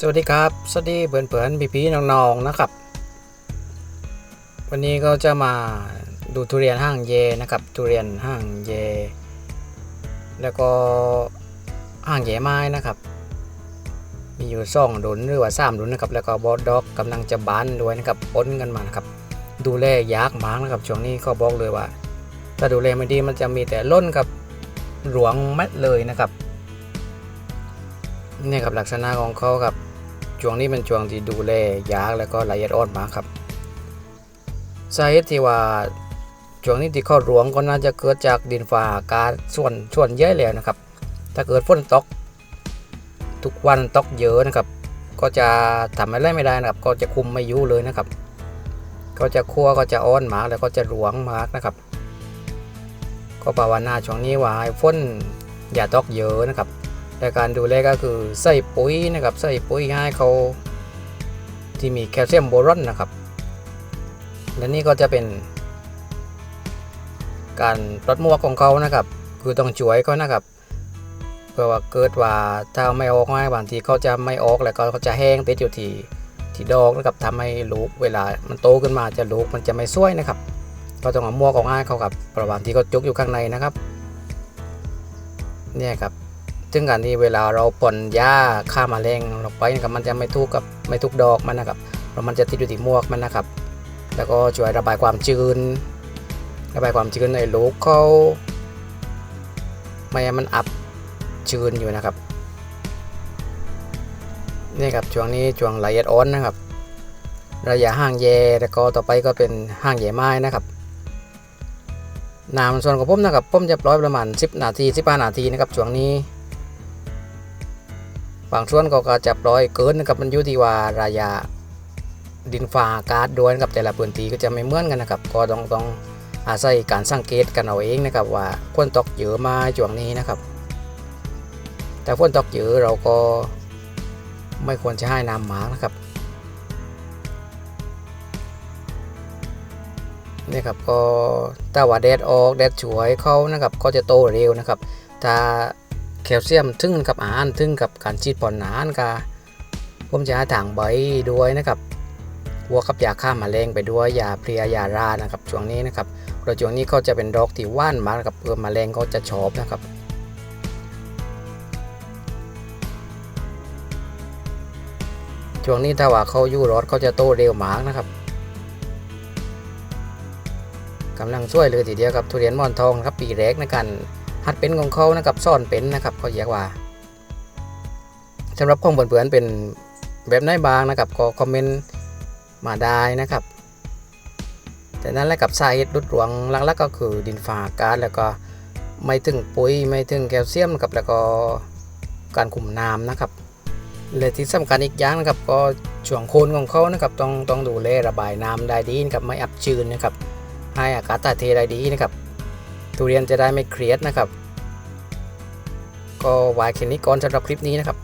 สวัสดีครับ สวัสดีเพื่อนๆพี่ๆน้องๆนะครับ วันนี้ก็จะมาดูทุเรียนห้างเยนะครับ ทุเรียนห้างเย แล้วก็ห้างเยไม้นะครับ มีอยู่สองดุนหรือว่าสามดุนนะครับ แล้วก็บอสด็อกกำลังจะบานด้วยนะครับปนกันมานะครับ ดูแลยากมากนะครับ ช่วงนี้ก็บอกเลยว่า ถ้าดูแลไม่ดีมันจะมีแต่ล้นกับหลวงเม็ดเลยนะครับ นี่ครับลักษณะของเขาครับช่วงนี้เป็นช่วงที่ดูแลยากแล้วก็ละเอียดอ่อนมากครับสาเหตุที่ว่าช่วงนี้ที่เข้ารวงก็น่าจะเกิดจากดินฟ้าอากาศส่วนส่วนเยอะแล้วนะครับ ถ้าเกิดฝนตก ทุกวันตกเยอะนะครับ ก็จะทำอะไรไม่ได้นะครับ ก็จะคุมไม่อยู่เลยนะครับ ก็จะคั่วก็จะอ่อนมากแล้วก็จะหลวงมากนะครับ ก็ภาวนาช่วงนี้ว่าให้ฝนอย่าตกเยอะนะครับ แต่การดูแลก็คือใส่ปุ๋ยนะครับใส่ปุ๋ยให้เขาที่มีแคลเซียมโบรอนนะครับ และนี่ก็จะเป็น การปลดมวกของเขานะครับ คือต้องช่วยเขานะครับเพื่อว่าเกิดว่าถ้าไม่ออกมายบางทีเขาจะไม่ออกแล้วก็เขาจะแห้งติดอยู่ที่ที่ดอกนะครับทำให้ลูกเวลามันโตขึ้นมาจะลูกมันจะไม่สวยนะครับ ก็ต้องเอามวกออกให้เขาครับเพราะบางทีเขาจุกอยู่ข้างในนะครับ เนี่ยครับ ซึ่งการที่เวลาเราพ่นหญ้าฆ่าแมลงลงไปนะครับมันจะไม่ทุกกับไม่ทุกดอกมันนะครับเพราะมันจะติดอยู่ที่มวกมันนะครับ แล้วก็ช่วยระบายความชื้น ระบายความชื้นในลูกเขาไม่ให้มันอับชื้นอยู่นะครับนี่ครับช่วงนี้ช่วงละเอียดอ่อนนะครับระยะห่างแย่แล้วก็ต่อไปก็เป็นห่างแย่ไม้นะครับน้ำส่วนของผมนะครับผมจะปล่อยประมาณ 10 นาที 15 นาทีนะครับช่วงนี้ บางส่วนก็ก็จะปล่อยเกินนะครับมันอยู่ที่ว่าระยะดินฟ้าอากาศด้วยนะครับแต่ละพื้นที่ก็จะไม่เหมือนกันนะครับ ก็ต้องต้องอาศัยการสังเกตกันเอาเองนะครับว่าฝนตกเยอะมาช่วงนี้นะครับ แต่ฝนตกเยอะเราก็ไม่ควรจะให้น้ำหมากนะครับนี่ครับก็ถ้าว่าแดดออกแดดฉวยเขานะครับก็จะโตเร็วนะครับ ถ้า แคลเซียมทึ่งกับอาหารทึ่งกับการฉีดผ่อนอาหารกาผมจะห้ถางใบด้วยนะครับวัวกับยาฆ่าแมลงไปด้วยยาเพลียยารานะครับช่วงนี้นะครับเพราะช่วงนี้เขาจะเป็นดอกที่ว่านมากับเออแมลงเขาจะชอบนะครับช่วงนี้ถ้าว่าเขาอยู่รอดเขาจะโตเร็วมากนะครับกำลังช่วยเลยทีเดียวกับทุเรียนมอนทองครับปีแรกในการ หัดเป็นของเขานะครับซ่อนเป็นนะครับเขาเรียกว่าสำหรับของเพื่อนเป็นแบบไหนบางนะครับก็คอมเมนต์มาได้นะครับ แต่นั่นแหละกับสาเหตุรุดหลวงหลักๆก็คือดินฟ้าอากาศแล้วก็ไม่ถึงปุ๋ยไม่ถึงแคลเซียมนะครับแล้วก็การคุมน้ำนะครับและที่สำคัญอีกอย่างนะครับก็ช่วงโคนของเขานะครับต้องต้องดูแลระบายน้ำได้ดีนะครับไม่อับชื้นนะครับให้อากาศถ่ายเทได้ดีนะครับ ทุเรียนจะได้ไม่เครียดนะครับ ก็ไวายแค่นี้ก่อนสำหรับคลิปนี้นะครับ